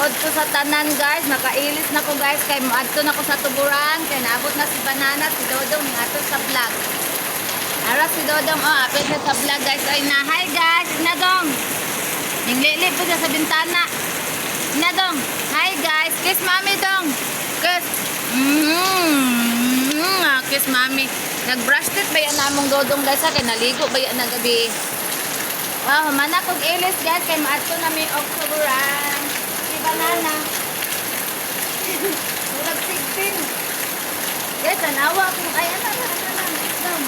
Odto sa tanan guys, nakailis na ko guys kay moadto na ko sa tuburan kay naabot na si Banana si Dodong ni ato sa vlog. Ara si Dodong oh apit na sa vlog guys. Ay na hi guys, Inadong. Ninglili po sa bintana. Inadong, hi guys. Kiss mami dong. Kiss. Mm, ah, kiss mami. Nag-brush teeth ba yan namong Dodong guys ha? Kay naligo ba yan na gabi? Wow, humana kog ilis guys kay maadto na mi Octoberan. Si banana. Murag 16. Guys, tanawa kung ay ano na na down.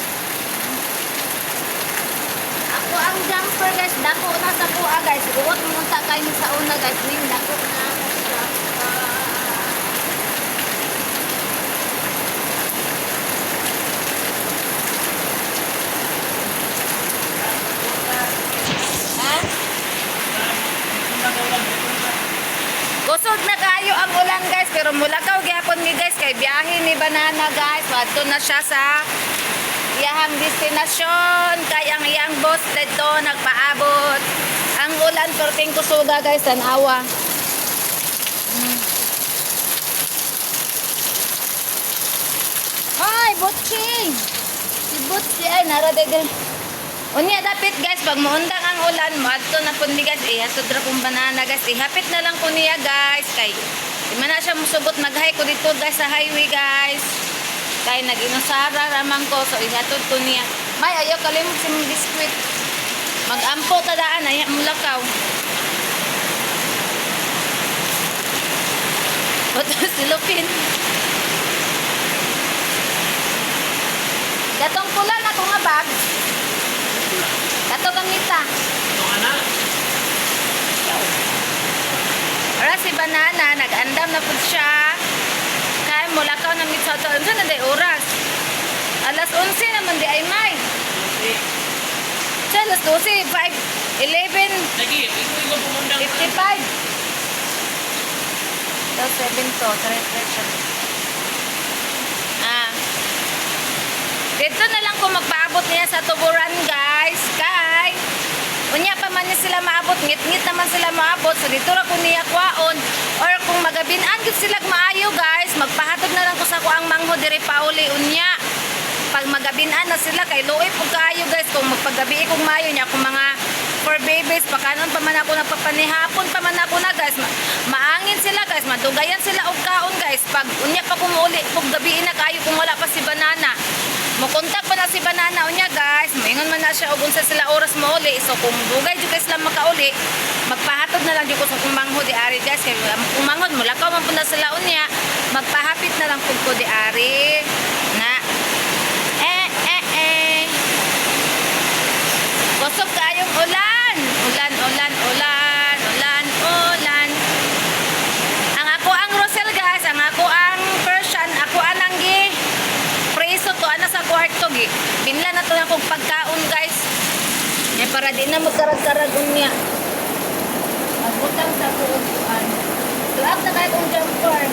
Ako ang jumper guys, dako na sa kuha guys. Uot mo unta kayo sa una guys, ning dako na ako sa jumper. Ha? Kusog na kayo ang pero mulakaw gyapon ni guys kay biyahe ni Banana guys. Wadto na siya sa iyahang destinasyon kay ang iyang boss dito nagpaabot. Ang ulan perting kusuga guys, tanawa. Hmm. Ay, Butching! Si Butchi ay naraday din. Unya dapit guys, pag muundang ang ulan mo, adto na po ni guys, ihatod ra kong banana guys, ihapit na lang ko niya guys, kay di na siya musubot mag-hike ko dito guys sa highway guys. Kay nag-inusara ramang ko, so ihatod ko niya. May, ayaw kalimog sa mong biskwit. Mag-ampo tadaan, ayaw mulakaw. Bato silupin. Gatong pula na ko nga bag. Kato gamita. Ora si banana, nag-andam na po siya. Kaya mula ka na mitsaw sa unsa na day oras. Alas 11 naman di ay may. Sa alas 12, 5, 11. Lagi, ikaw ko pumundang. 55. Tapos 7 to, 3, 3, 3. Ah. Dito na lang ko magpaabot niya sa 12. Maabot, ngit-ngit naman sila maabot. So dito ra ko niya kwaon. Or kung magabinaan gid sila maayo, guys, magpahatod na lang ko sa kuang mangho diri pauli unya. Pag magabinan na sila kay luoy po kayo guys kung magpagabi kung mayo niya kung mga for babies pakanon pa man ako nagpapanihapon pa man ako na guys Ma- maangin sila guys madugayan sila og kaon guys pag unya pa kung uli pag gabi na kayo kung wala pa si banana Mukontak pa na si Banana unya guys. Moingon man na siya og unsa sila oras mo uli. So kung dugay jud guys lang makauli, magpahatod na lang jud ko sa kumangho di ari guys kay kumangod mo lakaw man pud na sila unya. Magpahapit na lang pud ko di ari. Na eh eh eh. Kusog kayong ulan. Ulan, ulan, ulan, ulan, ulan. Ang ako ang Rosel guys, ang ako ang Persian, ako anang gi preso to ana sa kwarto gi. Akong pagkaon guys. Eh para di na magkarag-karag unya. Magbutang sa kuupuan. Tuak na kayo kong jumper.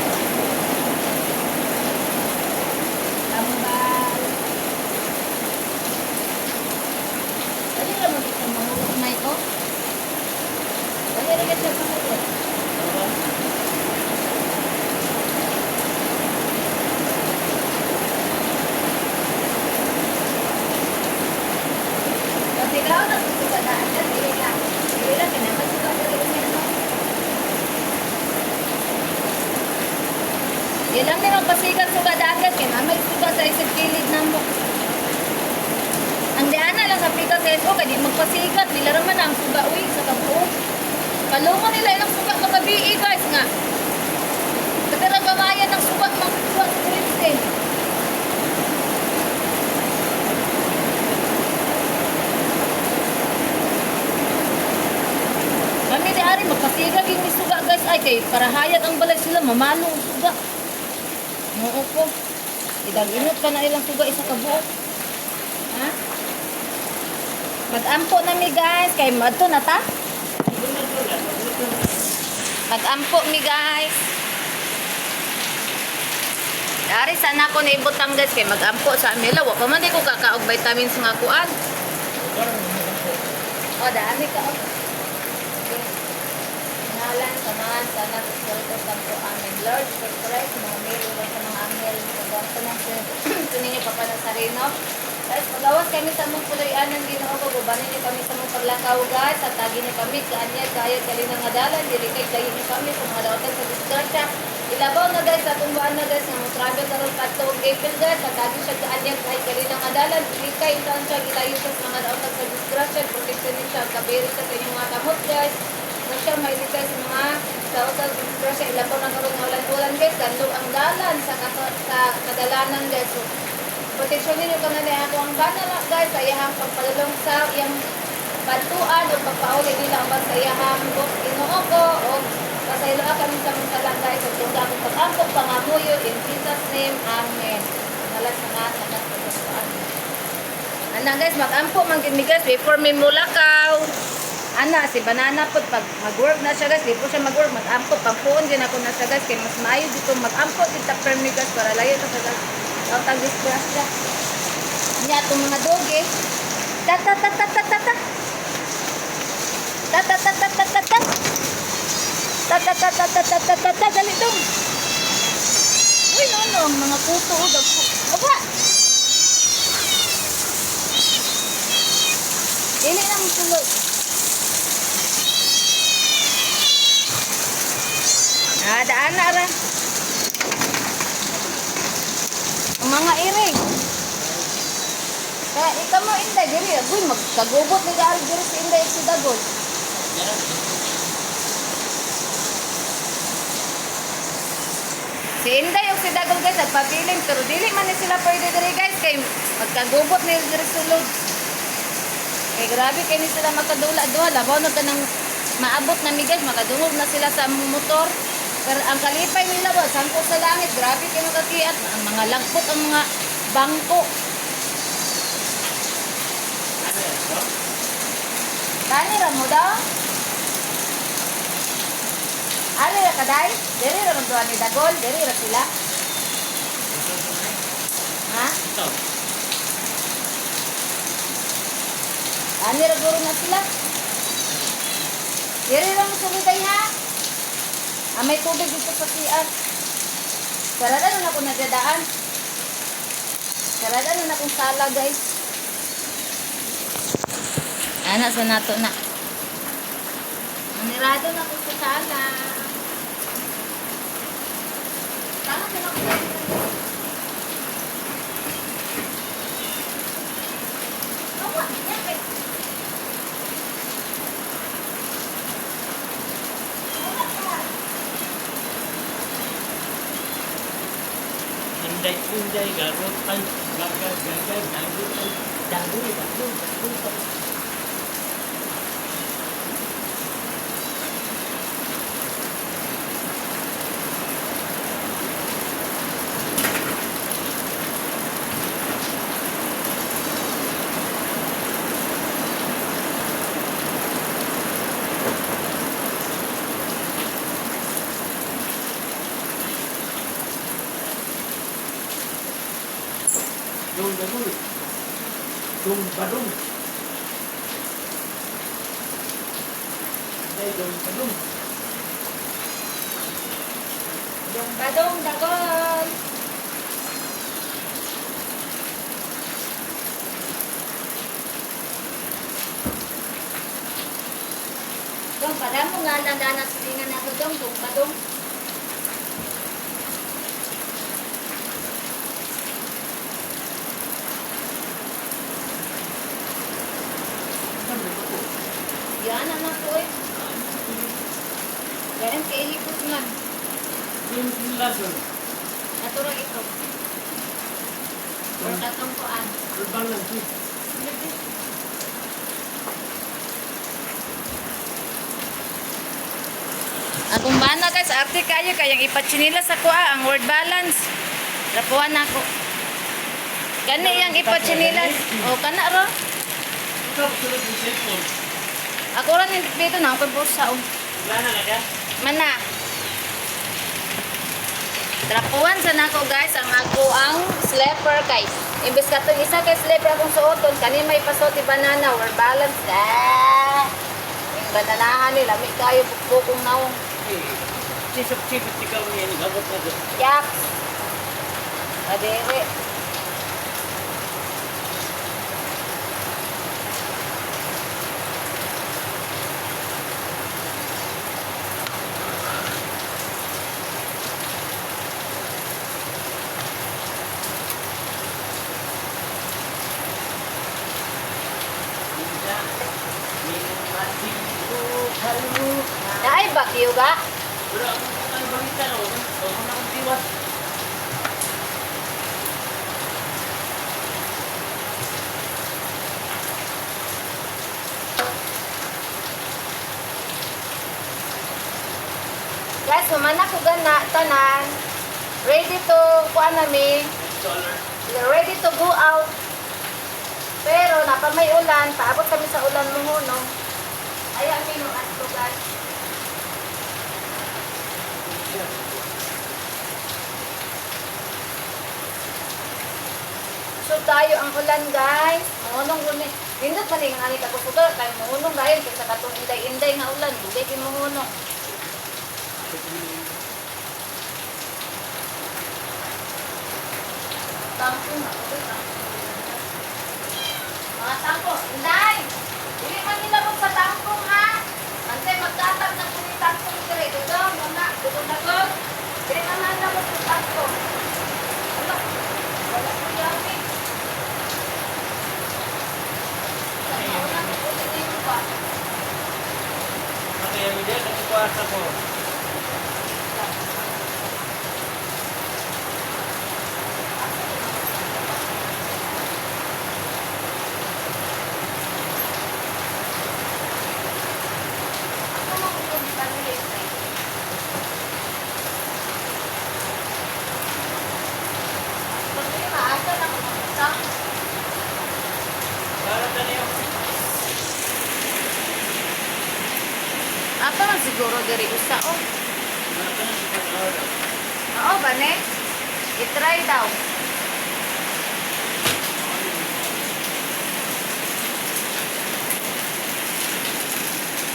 Tambal. Dali lang dito mahulog na ito. Dali rin siya mahulog. Kasi ikaw na susugadaan ka, dili lang. Dili lang, kinaman suga ko rin yan, no? Di lang din magpasikat sugadaan ka, kinaman suga sa isip kilid na mo. Ang diana lang sa pika sa ito, kaya di magpasikat, nila naman ang suga, uy, sa kabuo. Kalungan nila ilang suga kagabi, eh, guys, nga. Katarang gamayan ng suga, suga sa kulit. Kami di ari magpasiga yung suga guys ay kay para hayat ang balay sila mamalo ang suga. Mao ko. Idaginot ka na ilang suga isa ka buok. Ha? Mag-ampo na mi guys kay madto na ta. Mag-ampo mi guys. Dari sana ko naibutang guys kay mag-ampo sa amila. Wa pa man di ko kakaog vitamins nga kuan. O, dami ka. Oh. Ngalan samahan sa Espiritu Santo. Amen. Lord, Jesus Christ, mga male, Lord, sa mga angel, sa mga tuninyo Papa Nazareno. Guys, pagawas kami sa mong puloy-an ng ginoo ko, gubanin niyo kami sa mong paglakaw, guys, at tagi niyo kami, kaanyad, kayat, kalina nga dalan, dirikay, kayo niyo kami sa mga daotan sa disgrasya. Ilabaw na guys, sa tumbaan na guys, nga mo travel na rin kato April guys, at tagi siya kaanyad, kahit kalina nga dalan, dirikay, saan siya, ilayo sa mga daotan sa disgrasya, protection niyo siya, kabiri sa inyong mga kamot guys. Huwag siya mailitay sa mga kautag pero sa ilapaw ng karong ulan-ulan guys. Ganlo ang dalan sa kadalanan guys. So, proteksyon ninyo ka na niya ako ang banal guys. Ayahang pagpalulong sa iyang bantuan o pagpauli nila ang pasayahang inuoko o pasaylo ka kami sa mga talang guys. At kung dami pag-ampok, pangamuyo, in Jesus name, Amen. Malas na nga, anak, anak, anak, guys, mag-ampo, manggimigas, before may mulakaw. Ana si banana pod pag mag-work na siya guys, di po siya mag-work, mag-ampo pagpuon din ako na siya guys kay mas maayo dito mag-ampo dito per mi guys para layo ta sa guys. Ang tag disgrasya. Nya itong mga doge. Ta ta ta ta ta ta ta. Ta ta ta ta ta ta ta. Ta ta ta ta ta ta ta ta ta dali dong. Uy, no, no, mga puto o dagpo. Aba! Dili lang tulog. Ah, daan na ra. Ang mga iring. Kaya ikaw mo inday diri, agoy magkagubot ni gaari diri si inday si dagol. Si inday yung si dagol guys nagpabiling pero dili man ni sila pwede diri guys kay magkagubot ni diri sulod. Kay grabe kay ni sila makadula duha labaw na kanang maabot na mi guys makadungog na sila sa motor. Pero ang kalipay nila ba, sangko sa langit, grabe kayo makakiat. Ang mga lagpot, ang mga bangko. Kani ra mo daw? Ali ra kaday? Diri ra magduwa ni Dagol? Diri ra sila? Ha? Ani ra guro na sila? Diri ra mo suliday ha? Ah, may tubig dito sa CR. Sarada na ako nagdadaan. Sarada na akong sala guys. Ana sa nato na. Manirado na ako sa sala. Tama na ako. जाएगा रोज फल जाएगा जाएगा जाएगा जाएगा जाएगा Badum. Badum, badum. Badum, badum, dagon. Dong, padamo nga nandanas ringan nato dong, dong, badong. Lasun. Naturang ito. Or katong kuan. Terbang lagi. Akong bana guys, arte kayo kayang ipatsinila sa kuha ang word balance. Rapuan ako. Kani yang ipatsinilas. O kana ro. Ako yung dito na ako bursa o. Wala na ka? Mana. Trapuan sa nako guys ang ako ang sleeper kay. Imbes ka itong isa kay sleeper akong suoton, kani may pasoti banana or balance. Ah! Yung bananahan nila, may kayo bukbukong naong. eh. Sisip-sipit ikaw niya, nagabot na doon. Yak. Kadere. Minta, minumati ko kaluha. Naay bagyo ga. Pero ang ang balita no, ang mga tiwas. Guys, humana ko tanan. Ready to kuan nami. Ready to go out. Pero napa may ulan, paabot kami sa ulan mo no. Ay ang mino ato guys. So tayo ang ulan guys. Munong guni. Nindot man nga ani ka kusuto kay munong dahil kay sa katong inday-inday nga ulan, dugay kay munong. Tampo na. Mga tampo, inday! Hindi man nila ha. Antay magtatag na kung yung tampong dire. Dito, muna, dito na na tampong. Wala, wala ko yami. Kaya nakukuwasa ko. Ako mo kung yung pamilya inday. Kasi maasa na kung mag-usap. Para na niyo. Apa man siguro diri usa oh. Para na si Pastor. Oo ba ne? I-try daw.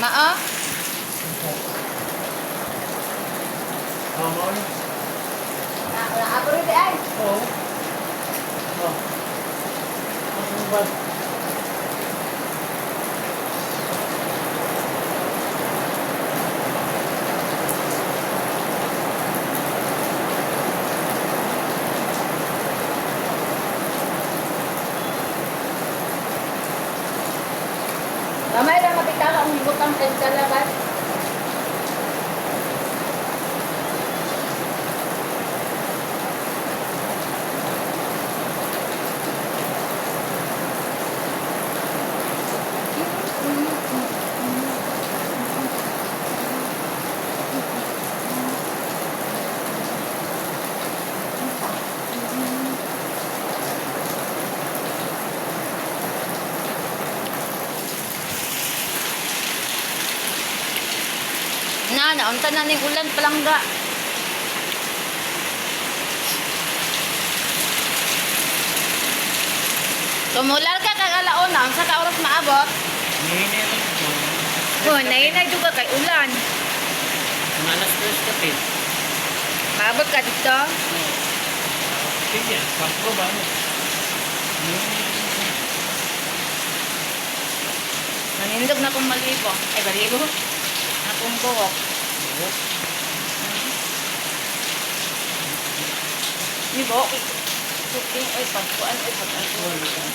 Mao? Oh, mo. Na na abro di ay. Oo. Oh. Ano ba? Gamay lang mapitala ang butang kay kalabas. Na, naunta na ning ulan palangga. Tumular ka kag alauna, ang sa ka oras maabot. Ko. Oh, nainay juga kay ulan. Malas tres kapit. Maabot ka dito. Sige, sakto ba mo? Nanindog na kong malibo. Ay, balibo. Akong buhok. Ni buhok. Cooking, ay, pagkuan, ay, pagkuan.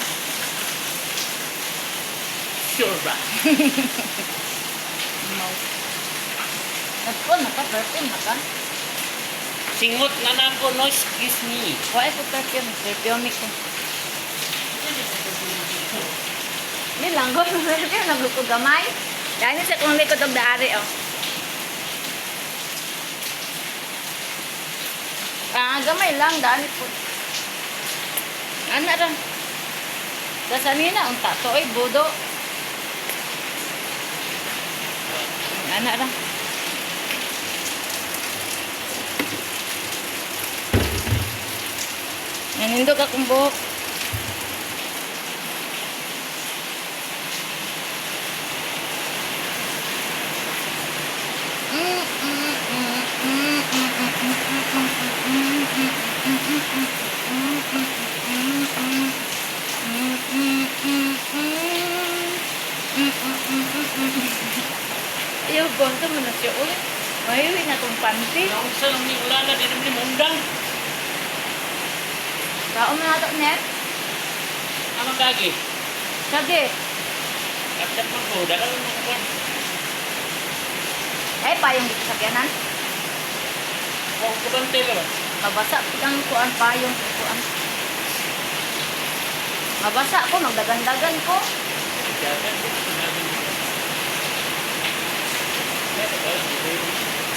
Sure ba? Mouth. Nagkuan, naka, perfume, naka. Singot nga na ko, no excuse me. Kuha ko perfume, perfume ko. Hindi lang ko, perfume, nagluto gamay. Dahil sa kung likod og daari, oh. Ah, gamay lang, dahil po. Ano ra? Kasanina, ang tato ay budo. Ano ra? Nanindog akong buhok. Mm, mm, Ayaw, gonto mo na siya. Uy, mahiwi na tong panty. Naunsa lang ni ulana di naman ni mundang. Kao mo na ito, net. Amang kagi. Sige. Kapsat man ko, dala lang mo ko. Ay, pa yung sakyanan. Huwag ko bantay ka ba? Mabasa ang kuan pa yung kuan. Mabasa ko, magdagandagan ko. Din. Kaya ba, hindi ko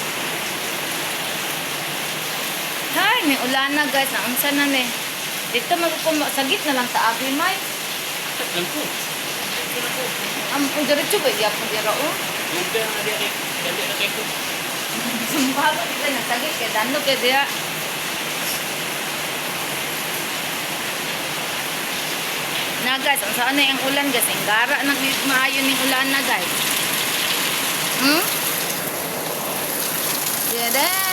Hay, may ulan na guys. Naunsa na ni. Dito magkukumo. Sagit na lang sa akin, May. Lang ko. Ang kung diretso ba, iya po dira o. Mundang na di kay, dali na kay ko. Kita na sagit kay dano kay diya. Na guys, ang saan na yung ulan guys. Ang gara na maayo ng ulan na guys. Hmm? Yada! Hmm.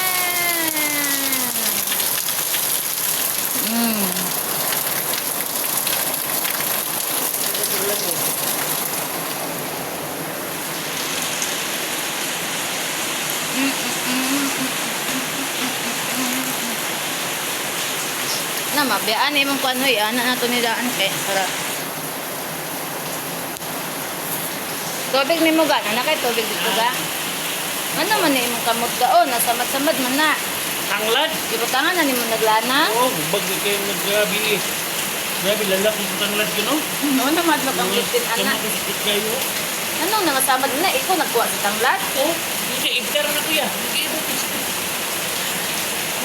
Na mabiyaan imong kuan hoy, ana na to ni daan kay para. Tubig ni mo ga, na kay tubig dito ga. Ano man ni imong kamot gaon, nasamad-samad man na. Tanglad. Ibutangan na nimo naglana. Oo, bagay kayo naggrabe eh. Grabe, lalaki sa tanglad yun, oh. No na madlok ang kitin ana. Kamakasipit kayo. Anong nangasamad na ikaw nagkuha sa tanglat? Oo, hindi, ibdara na kuya. Hindi, ibdara.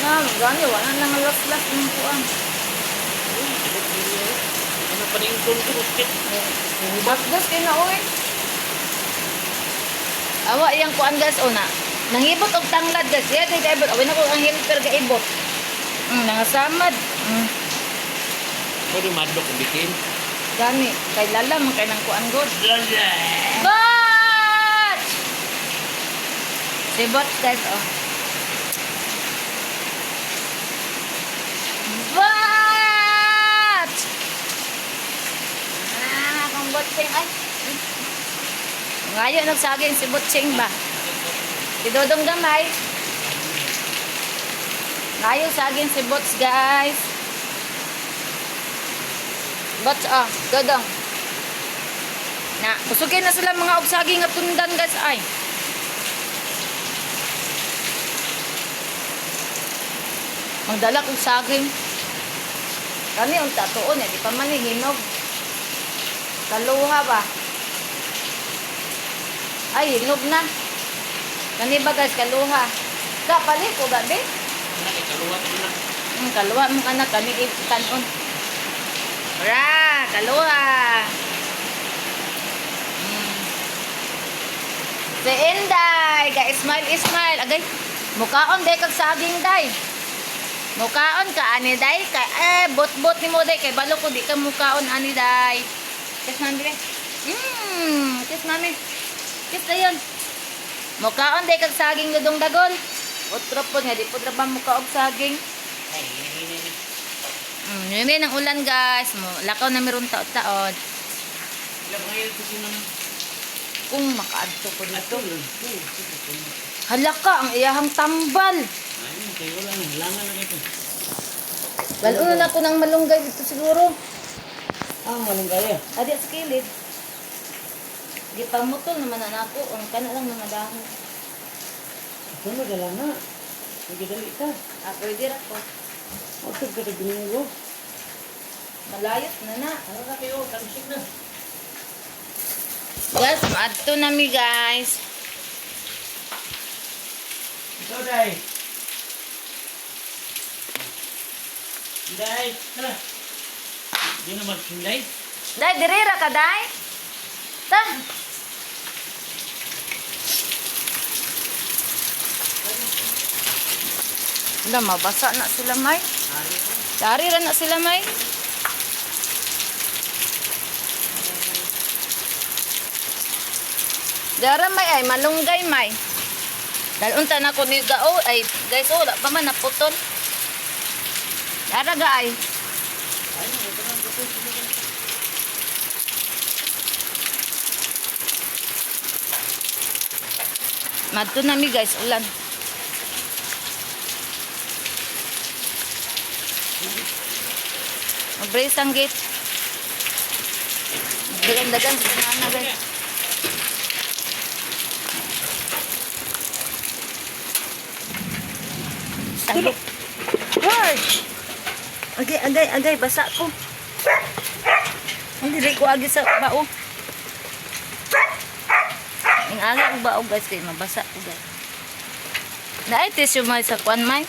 Na, gani wala nang las-las ng kuan. Ano pa rin ko rusket? Basgas kay na oy. Awa iyang kuan guys una. Nangibot og tanglad guys. Diya kay ibot. Awin ako ang helper ga ibot. Mm, nangasamad. Mm, Pwede madlok ang bitin. gani kay lala man kay nang kuan god. Lala! Bot! Si bot guys oh. Bot! Ah, akong botsing ay. Ngayon nagsaging si botsing ba? Si Dodong Gamay. Ngayon saging si Bots guys. Bots ah, Dodong. Na, kusugin na sila mga ugsaging nga tundan guys ay. Magdala kong saging. Kami ang tatuon eh, di pa man hinog. Kaluha ba? Ay, hinog na. Kani ba guys, kaluha. Ka, pali ko ba, be? Nakaluwat mo na. Hmm, kaluha mong anak, kani itanon. Ra, kaluha. Hmm. Si Inday, ka smile, smile. Agay, mukaon day kag saging day. Mukaon ka ani day kay eh bot-bot ni mo day kay balo ko di ka mukaon ani day. Kiss mami be. Hmm, kiss mami. Kiss dayon. Mukaon day kag saging dudong dagon. Otro po nga di po tra ba muka og saging. Ay. Mm, yun ang ulan guys. Lakaw na meron taod-taod. Ilang ngayon ko sinang... Kung makaadto ko dito. Halaka ang iyahang tambal. Ay, kayo lang. Langan na ito. Lalo na ako ng malunggay dito siguro. Ah, manong kaya. Adi sa kilid. Di pa mutol naman na ako. Ang kana lang mga dahon. Ito na, dala na. Nagdali ka. Ah, pwede ra ko. Otog ka na binungo. Malayot na na. Ano na kayo? Tansig na. Guys, maadto na mi guys. Ikaw, Day. Day, tara. Hindi na magsinday. Day, dirira ka, day? Ta. Wala, mabasa na sila, May. Dari ra na sila, May. Dara, May, ay, malunggay, May. Dahil unta na ko ni gao ay guys oh, wala pa man naputol. Dara ga ay. Madto na mi guys ulan. Mag-brace ang gate. Dagan-dagan sa sana guys. Talo. George! Agay, agay, agay, basa ko. Hindi rin ko agi sa bao. Ang aga ko bao guys, kaya mabasa ko guys. Naay tissue mo sa kwan may.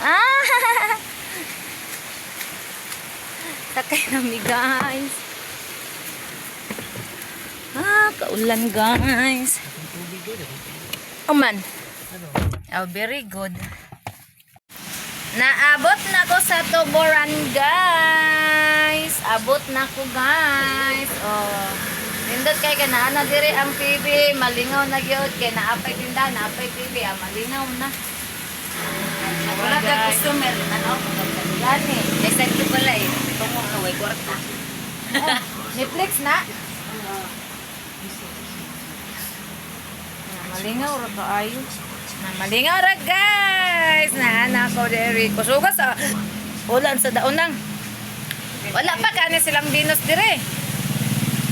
Ah! Sakay na mi guys. Ah, kaulan guys. Oh man. Oh, very good. Naabot na ko sa Tuburan, guys. Abot na ko, guys. Oh. Nindot kay kana na dire ang TV, malingaw na gyud kay naapay tinda, naapay TV, ah, malingaw na. Wala ka customer, ano? Gani. May sarili pala eh. Tungo ka, way kwarta. Ah, Netflix na. Na malingaw ra kaayo. Na malingaw ra guys. Na anak ko diri kusuga sa ulan sa daunang. Wala pa kani silang dinos dire.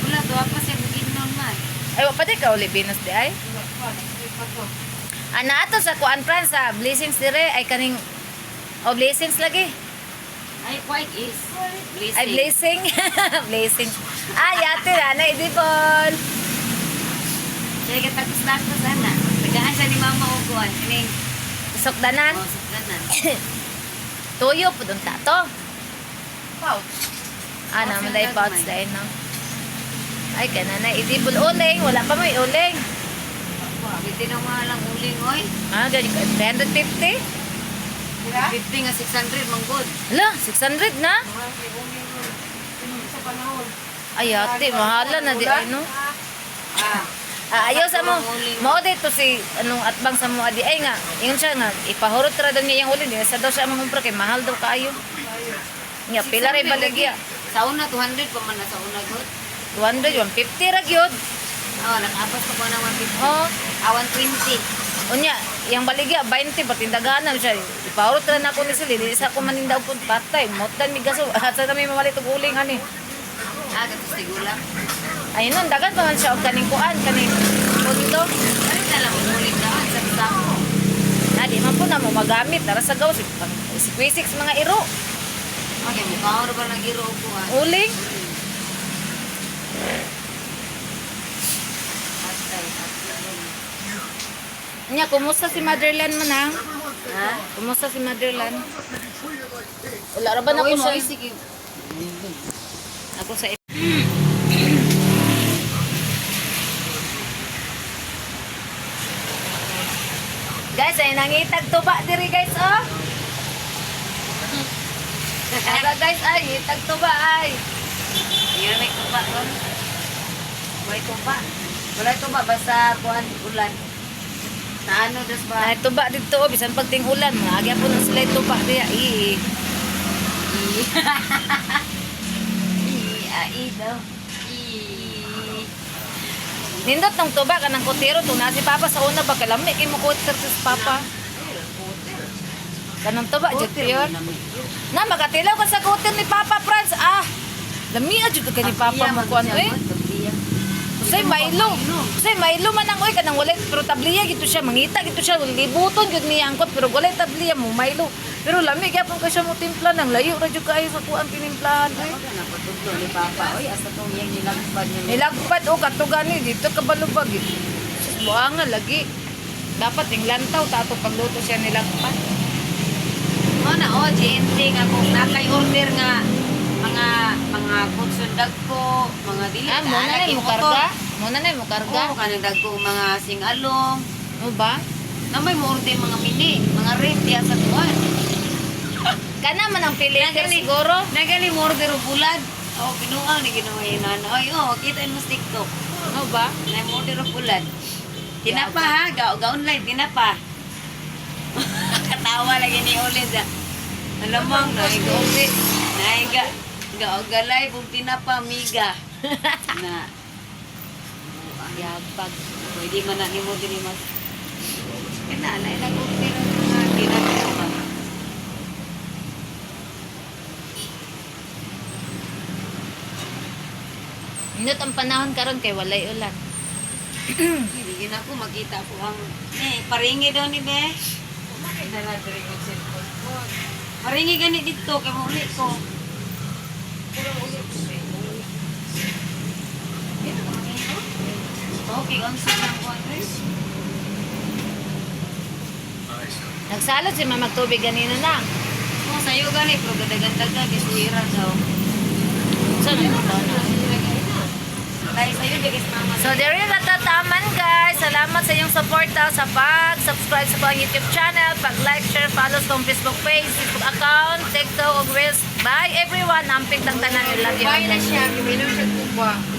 Wala, pa siya bugin nun man. Ay wa pa di ka uli dinos di ay. Ana ato sa kuan Fran sa blessings dire ay kaning o blessings lagi. Ay, white is. Blessing. Ay blessing. blessing. Ay ate na na idipon. Kaya katapos na ako sana. Tagaan siya ni Mama Uguan. Kining, Sukdanan. oh, sukdanan. Tuyo po dun tato. Pouch. Ah, naman dahil pouch dahil no. Ay, kana na. Idibol uling. Wala pa may uling. Pwede na mga lang uling, oy. Ah, ganyan ka. 350? 50 nga 600, manggod. Hala, 600 na. Ay, ate, mahala na di ay, no? Ah, Ah, ayaw sa mo. Mao dito si anong atbang sa mo adi ay nga. Ingon siya nga ipahurot ra daw niya yung uling. Di sa daw siya mangumpra kay mahal daw kaayo. Nga pila ray 600 baligya. lagi. Sa una, 200 pa man na sa una, good. 200, 150 ra gyud. Oh, nakapas pa ko ng 150. Oh, Ah, 120. Unya, yung baligya 20 patindaganan siya. Ipahurot ra na ako ni sila. Di sa ko manindaw pud patay. Motan mi gaso. At sa kami mamalit og uling ani. Ah, gatos tigula. Ayun nun, dagan pa man siya og kaning kuan, kaning pundo. Ano na lang uling na? Sa sako. Na di man po na mo magamit tara sa gawas si Quisix mga iro. Okay, mukha ko ba nag-iro ko ah. Uling. Nya, kumusta si Motherland man ha? Ha? Kumusta si Motherland? Wala ra ba na ko mo, sa sige. ako sa Guys, ay nangitag tuba diri guys, oh. Ara guys, ay itag tuba ay. Yan may tuba doon. May tuba. Wala tuba, basta kuhan ulan. Na ano, das ba? Ay tuba dito, oh, bisan pag ting ulan, mga agya po na sila tuba diya. Ii. I. Ai daw. Nindot ng tuba kanang kutiro to na si Papa sa una ba kalami kay mo sa Papa. Kanang tuba jud piyor. Na magatilaw ka sa kutir ni Papa Franz. Ah. Lami jud ka ni Papa mo kuan eh. Usay Milo. Usay Milo man ang oy kanang walay pero tabliya gito siya mangita gito siya libuton jud niya angkot pero walay tabliya mo Milo. Pero lami gyapon ka siya mo timpla nang layo ra jud kaayo sa kuan tinimplahan eh. Napatugto ni Papa. Uy, asa tong yang nilagpad niya. Nilagpad o katugan ni dito kabalubag. eh. Sus buanga lagi. Dapat yung lantaw tato pagluto siya nilagpad. Mo na, oh, GNT nga kung nakay order nga mga mga kutsundag ko, mga dili. Ah, muna na yung karga. Muna na yung karga. Oo, kanang dagko mga singalong. Ano ba? Na may mo order mga mini, mga rim diya sa tuwan. Kana man ang Nagali- siguro. Nagali mo order bulad. Oh, kinuha ni kinuha yung nana. Ay, oh, kita mo sa TikTok. Ano ba? Na mo diro ulan. Tinapa ha, ga ga online tinapa. Katawa lagi ni ulit sa. Alamang na igobi. Na ga galay bung tinapa miga. na Yabag. pwede man na nimo diri mas. Kena na ila ko pero nga tinapa. Inot ang panahon karon kay walay ulan. Hindi na ako makita ko ang eh paringi daw ni be. Paringi gani dito kay mo ko. Okay, ang sarang ko Andres. Nagsalot si Mama Tubig ganina lang. Kung sa'yo gani, pero gadagan-dagan, isuira daw. Saan ang ito na? So, there is natataman guys. Salamat sa iyong suporta sa pag-subscribe sa pang YouTube channel, pag-like, share, follow sa Facebook page, Facebook account, TikTok, og Reels. Bye everyone. Amping tang tanan nila. Bye na siya, giminom siya kuba.